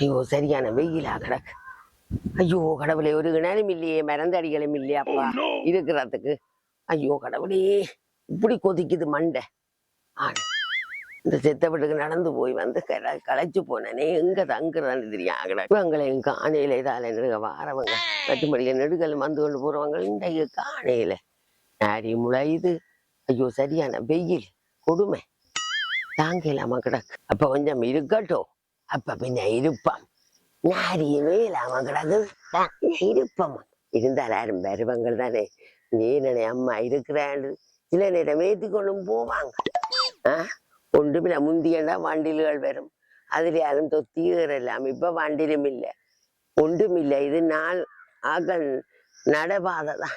ஐயோ சரியான வெயிலா கிடக்கு. ஐயோ கடவுளே ஒரு கிணறும் இல்லையே மறந்தடிகளும் இல்லையாப்பா இருக்கிறதுக்கு. ஐயோ கடவுளே இப்படி கொதிக்குது மண்டை. ஆடு இந்த செத்த வீட்டுக்கு நடந்து போய் வந்து கல களைச்சு போனேனே எங்க தங்குறதான்னு தெரியும் இவங்களையும் காணையில இதால நெடுக வாரவங்க. கட்டுமடிக்க நெடுகல் வந்து கொண்டு போறவங்க இன்றைக்கு காணையில. நாரி முளையுது. ஐயோ சரியான வெயில் கொடுமை. தாங்க இல்லாம கிடக்கு. அப்ப கொஞ்சம் இருக்கட்டும். அப்ப பின்ன இருப்பான். நாரியவே இல்லாம கிடக்குது இருப்பம் இருந்தால் யாரும் வருவங்கள் தானே. நீனே அம்மா இருக்கிறாண்டு சில நேரம் ஏற்றி கொண்டும் போவாங்க. ஆ? ஒன்றுமில்ல முந்தியண்டா வண்டில்கள் வரும். அதில் யாரும் தொத்தி ஏறலாம் இப்ப வண்டிலும் இல்லை. ஒன்றுமில்லை இது நாள் ஆகல். நடபாதை தான்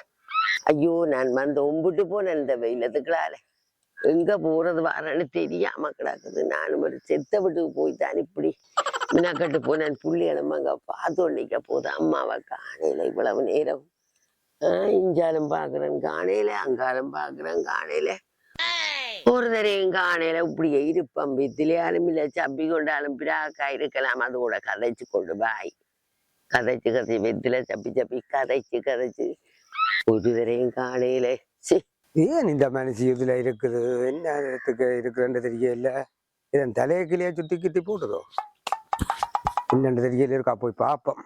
ஐயோ நான் வந்து ஒம்பிட்டு போனேன் இந்த வெயிலத்துக்களால. எங்க போறது வரேன்னு தெரியாம கிடக்குது. நானும் ஒரு செத்த வீட்டுக்கு போய் தான் இப்படி மினாக்கட்டு போனேன் புள்ளி அங்க பார்த்து நிக்க போது அம்மாவை காணையில இவ்வளவு நேரம். இஞ்சாலும் பாக்குறேன் காணையில அங்காலும் பாக்குறேன் காணையில ஒரு தரையும் காணையில இப்படியே இருப்பம் வித்திலையாலும் இல்லை சப்பி கொண்டாலும் பிராக்கா இருக்கலாம். அது கூட கதைச்சு கொண்டு பாய் கதைச்சு கதை வெத்தில சப்பி சப்பி கதைச்சு கதைச்சு. ஒரு தரையும் காணையில சி ஏன் இந்த மனுஷி இதுல இருக்குது? என்ன இடத்துக்கு இருக்குன்னு தெரியல. இதன் தலையக்கிலேயே சுத்தி கித்தி போட்டுதோ என்னன்னு தெரியல இருக்கா? போய் பார்ப்போம்.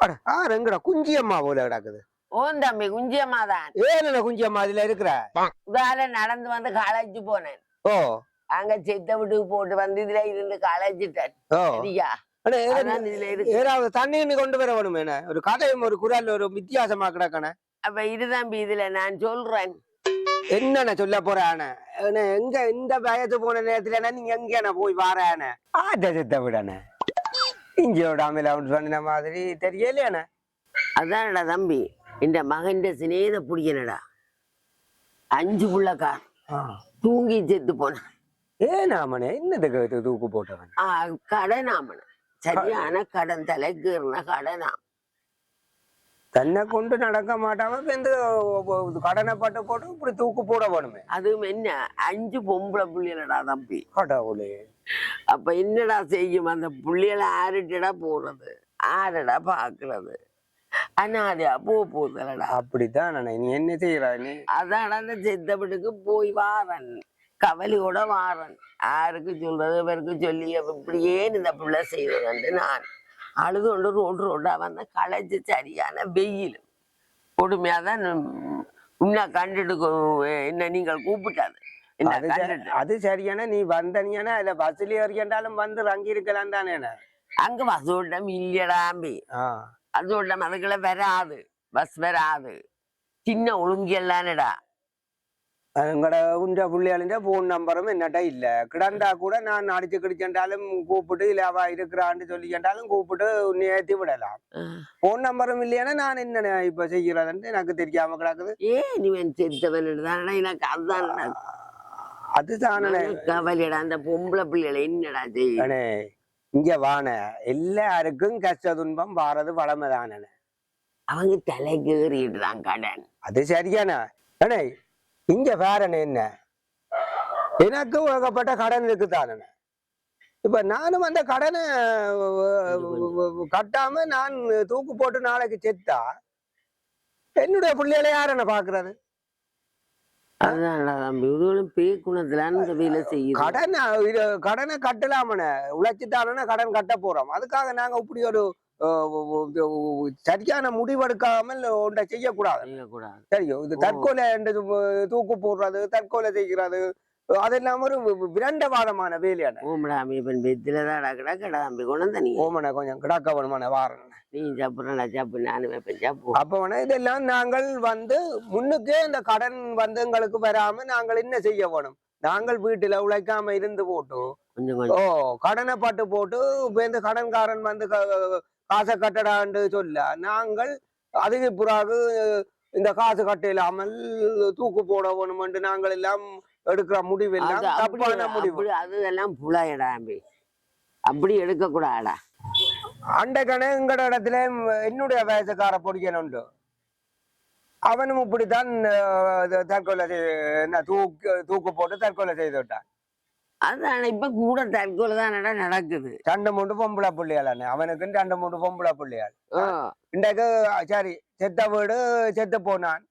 அட ஆ ரெங்கடா குஞ்சியம்மா போல கிடக்குது. ஓன் தம்பி குஞ்சியம்மா தான். ஏன் குஞ்சியம்மா இதுல இருக்கிற? உதால நடந்து வந்து களைச்சு போனேன். ஓ. அங்க செத்த வீட்டுக்கு போட்டு வந்து இதுல இருந்து களைச்சிட்டேன் ஓ. சரியா? ஏதாவது தண்ணி கொண்டு வர வேணும் என்ன? ஒரு கதையும் ஒரு குரல் ஒரு வித்தியாசமா கிடக்கணே அப்ப இது தம்பி இதுல நான் சொல்றேன். என்னென்ன சொல்ல போறான எங்க இந்த வயது போன நேரத்துல நீங்க எங்க போய் வாரான ஆட்ட சித்த விடானே இஞ்சியோட அமில சொன்ன மாதிரி தெரியலையானே அதான்டா தம்பி இந்த மகன் சினேத புடிக்கனடா அஞ்சு புள்ளக்கார் தூங்கி செத்து போனான் ஏனாமனே என்னதுக்கு இது தூக்கு போட்டவன்? ஆ, கடனாமன். சரியான கடன் தலைக்குறன கடனா தன்னை கொண்டு நடக்க இப்ப இந்த கடனை பட்டு போட்டு இப்படி தூக்கு போட வேணுமே. அதுவும் என்ன அஞ்சு பொம்பளை புள்ளியலடா தம்பி. கடவுளே. அப்ப என்னடா செய்யும் அந்த புள்ளியல ஆறுட்டடா போறது ஆறடா பாக்குறது. அனாதையா போ போதலடா. அப்படித்தான். நீ என்ன செய்யறா நீ? அதான் அந்த செத்தபடிக்கு போய் வாரன் கவலையோட வாரன். யாருக்கு சொல்றது இவருக்கு சொல்லி இப்படியே இந்த பிள்ளை செய்வதுண்டு நான். அழுது கொண்டு ரோடு ரோடா வந்த களைச்சு சரியான வெயில். கொடுமையாதான் உன்னை கண்டுட்டு கொ- என்ன நீங்கள் கூப்பிட்டாது. அது கண்டுட்டு அது சரியான நீ வந்தனியானா? இல்ல பஸ்ல ஏறிக்கின்றாலும் வந்து தங்கி இருக்கலாம் தானே அங்க வசோட்டம் இல்லையடாம்பி அதோட்டம் அதுக்குள்ள வராது. பஸ் வராது. சின்ன ஒழுங்கியல்லானடா எங்கட உண்ட புள்ளியாளிന്റെ போன் நம்பரும் என்னட்ட இல்ல. கிடந்தா கூட நான் அடிச்சு கிடிச்சென்றாலும் கூப்பிட்டு இல்ல அவ இருக்கிறான்னு சொல்லி கேட்டாலும் கூப்பிட்டு ஏத்தி விடலாம். போன் நம்பரும் இல்லையானா நான் என்ன இப்ப செய்யறதுன்னு எனக்கு தெரியாம கிடக்குது. இவன் செத்தவன் தானடா எனக்கு அதுதான் அதுதானே கவலையடா அந்த பொம்பளை பிள்ளைகளை என்னடா செய்யும் அண்ணே இங்க வான எல்லாருக்கும் கஷ்ட துன்பம் வாரது வளமைதானே அவங்க தலைக்கு ஏறிடுறான் கடன். அது சரியானா அண்ணே இங்க வேறனே என்ன? எனக்கு உலகப்பட்ட கடன் இருக்குதானே? இப்ப நானும் அந்த கடனை கட்டாம நான் தூக்கு போட்டு நாளைக்கு செத்தா என்னுடைய பிள்ளைகளை யார் என்ன பாக்குறது கடன் கடனை கட்டலாமன உழைச்சிட்டானா கடன் கட்ட போறோம். அதுக்காக நாங்க இப்படி ஒரு சரியான முடிவெடுக்காமல் ஒன்றை செய்யக்கூடாது. சரியோ இது. தற்கொலை என்று தூக்கு போடுறது தற்கொலை செய்கிறது அதெல்லாம் ஒரு விரண்டவாதமான வேலையான ஓமடாமி இப்ப வெத்தில தான் கிடக்கடா தம்பி நீ. ஓமனை கொஞ்சம் கிடக்க வேணுமான வாரன் நீ சாப்பிட்றா சாப்பிடு நானும் வைப்பேன் சாப்பு அப்ப இதெல்லாம் நாங்கள் வந்து முன்னுக்கே இந்த கடன் வந்து எங்களுக்கு வராம நாங்கள் என்ன செய்ய வேணும்? நாங்கள் வீட்டுல உழைக்காம இருந்து போட்டு ஓ கடனை பட்டு போட்டு இப்ப இந்த கடன்காரன் வந்து காசை கட்டடான்னு சொல்ல நாங்கள் அதுக்கு பிறகு இந்த காசு கட்ட இல்லாமல் தூக்கு போட வேணுமென்று நாங்கள் எல்லாம் எடுக்கிற முடிவு எல்லாம் தப்பான முடிவு. அதெல்லாம் தம்பி. அப்படி எடுக்க கூடாடா அண்டைக்கணே எங்கட இடத்துல என்னுடைய வயசுக்கார பொடியன் உண்டு. அவனும் இப்படித்தான் தற்கொலை என்ன தூக்கு தூக்கு போட்டு தற்கொலை செய்து விட்டான். அதான் இப்ப கூட தற்கொலை தான் நடக்குது? ரெண்டு மூணு பொம்பளை பிள்ளையாள் அவனுக்கு ரெண்டு மூணு பொம்பளை பிள்ளையாள். இன்றைக்கு சரி செத்த வீடு செத்து போனான்.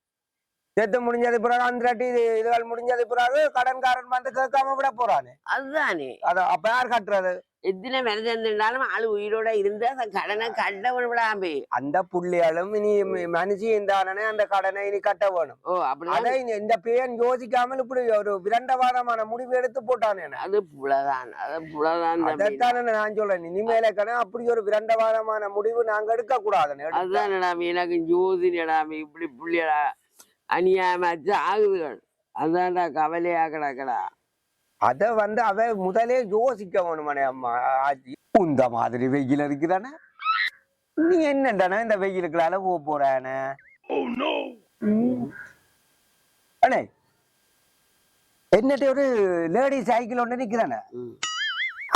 செத்து முடிஞ்சது பிறகு அந்த இது- இதுகள் முடிஞ்சது பிறகு கடன்காரன் வந்து கேட்காம விட போறானே. அதுதானே. அத அப்ப யார் கட்டுறது? எத்தனை மனிதன்றாலும் ஆளு உயிரோட இருந்து கடனை கட்டவன் விடாமே அந்த புள்ளியாலும் இனி மனுஷன் தானே அந்த கடனை இனி கட்ட வேணும். ஓ அப்படிதான் அதை இந்த- பேன் யோசிக்காமல் இப்படி ஒரு விரண்டவாதமான முடிவு எடுத்து போட்டானே அது புலதான் அது புலதான். அதைத்தானே நான் சொல்றேன். இனிமேல கண அப்படி ஒரு விரண்டவாதமான முடிவு நாங்க எடுக்க கூடாதுன்னு அதுதான் எனக்கு ஜோதி இப்படி புள்ளியடா. அநியாயமாச்சு ஆகுதுகள். அதான்டா கவலையா கிடக்கடா அத வந்து அவ முதலே யோசிக்க வேணுமானே அம்மா. ஆச்சி இந்த மாதிரி வெயில் இருக்குதானே நீ என்னண்டானே இந்த வெயிலுக்குள்ளால போக போறானே? ம். அண்ணே என்னட்ட ஒரு லேடி சைக்கிள் ஒன்று நிக்கிறானே ம்.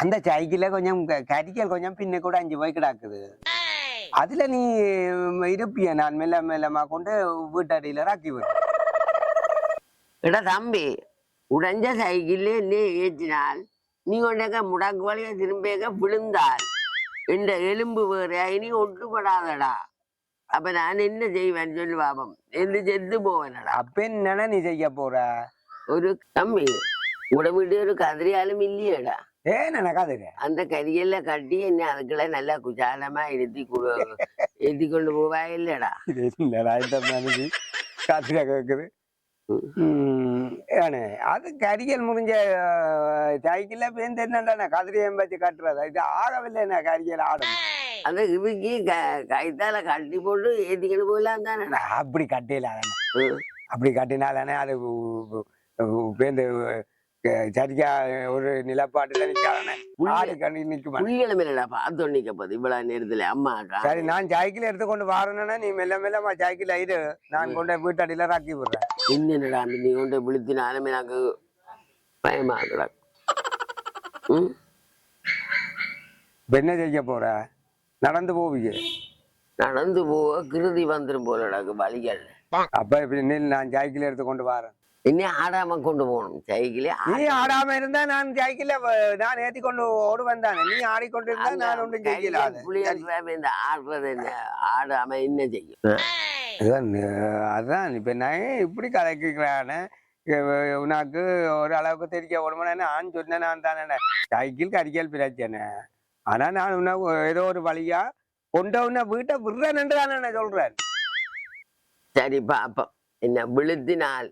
அந்த சைக்கிள்ல கொஞ்சம் கரிக்கல் கொஞ்சம் பின்ன கூட அஞ்சு போய் கிடக்குது. அதுல நீ இருப்பிய? நான் மெல்ல மெல்லமா கொண்டு வீட்டடியில ராக்கி எடா தம்பி உடைஞ்ச சைக்கிள்ல என்ன ஏற்றினால் நீ உடனே முடக்கு வழிய திரும்பிய விழுந்தால் இந்த எலும்பு வேற இனி ஒட்டுப்படாதடா அப்ப நான் என்ன செய்வேன் சொல்லு பாபம்? என்று செத்து போவேனடா. அப்ப என்னன்னா நீ செய்ய போற? ஒரு தம்பி உட வீடு ஒரு கதிரியாலும் இல்லையேடா. ஏன் நடக்காதுங்க அந்த கரியல்ல கட்டி என்ன அதுக்குள்ள நல்லா குஜாலமா கொடு ஏத்தி கொண்டு போவா இல்லடா. என்னடா இந்த மனுஷி ஏனே அது கரியல் முடிஞ்ச சைக்கிள்ல பேருந்து என்னடா கதிரியம் வச்சு கட்டுறது? இது ஆகவில்லை என்ன கரியல் ஆடும். அந்த இறுக்கி க கைத்தால கட்டி போட்டு ஏத்திக்கிட்டு போயிடலாம் தானடா அப்படி கட்டில அப்படி கட்டினாலே அது பேருந்து சரிக்கா ஒரு அம்மா சரி நான் சைக்கிள் எடுத்து கொண்டு வரணும்னா நீ மெல்ல மெல்லமா சைக்கிள் இரு நான் கொண்டு வீட்டடியில ராக்கி விடுறேன். என்னடா நீ கொண்டு விழுத்தினாலும் எனக்கு பயமா என்ன செய்ய போற? நடந்து போவீங்க நடந்து போக கிருதி வந்துடும் போல எனக்கு வழிகள் அப்ப இப்படி நான் சைக்கிள் எடுத்து கொண்டு வரேன். இன்னும் ஆடாம கொண்டு போகணும். சைக்கிளே நீ ஆடாம. இருந்தா நான் சைக்கிள்ல வ- நான் ஏத்தி கொண்டு ஓடுவேன் தானே. நீ ஆடிக்கொண்டு இருந்தா நான் ஒன்றும் செய்யல அது. புளியாடுறாம இந்த ஆடுறது என்ன? ஆடாம என்ன செய்யும் அதான் இப்ப நான் இப்படி கலக்கிறானே உனக்கு ஒரு அளவுக்கு தெரிய ஓடுமானே நான் சொன்னேன் நான் தானே சைக்கிள் கரிக்கல் பிரச்சனை. ஆனா நான் உன்னை ஏதோ ஒரு வழியா கொண்ட உன்னை வீட்டை விடுறேன் தானே நான் சொல்றேன். சரி பாப்போம். என்ன விழுத்தினால்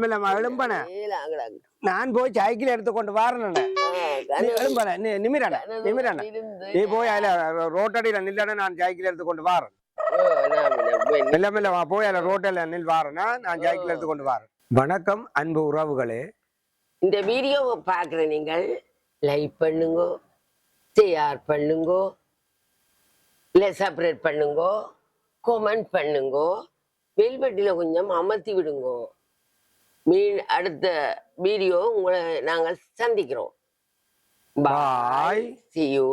மெல்ல எழும்பனே? மேலாங்கடா. நான் போய் சைக்கிள் எடுத்து கொண்டு வரேன் ஆ, கனவு எழும்பனே? நிமிரானே? கனவு நிமிரானே? இருந்து. நீ போய் அதுல ரோட்டடியில நில்லன நான் சைக்கிள் எடுத்து கொண்டு வரேன். ஓ, நான் போய் மெல்ல மெல்ல வா, போய் அதுல ரோட்டில் நில் வாரேன்னா நான் சைக்கிள் எடுத்து கொண்டு வரேன். வணக்கம் அன்பு உறவுகளே. இந்த வீடியோவை பார்க்குற நீங்கள் லைக் பண்ணுங்க ஷேர் பண்ணுங்க இல்லை சப்ரேட் பண்ணுங்க. கமெண்ட் பண்ணுங்க. பெல் பட்டியில் கொஞ்சம் அமர்த்தி விடுங்க. மீன் அடுத்த வீடியோ உங்களை நாங்கள் சந்திக்கிறோம். பாய் see you.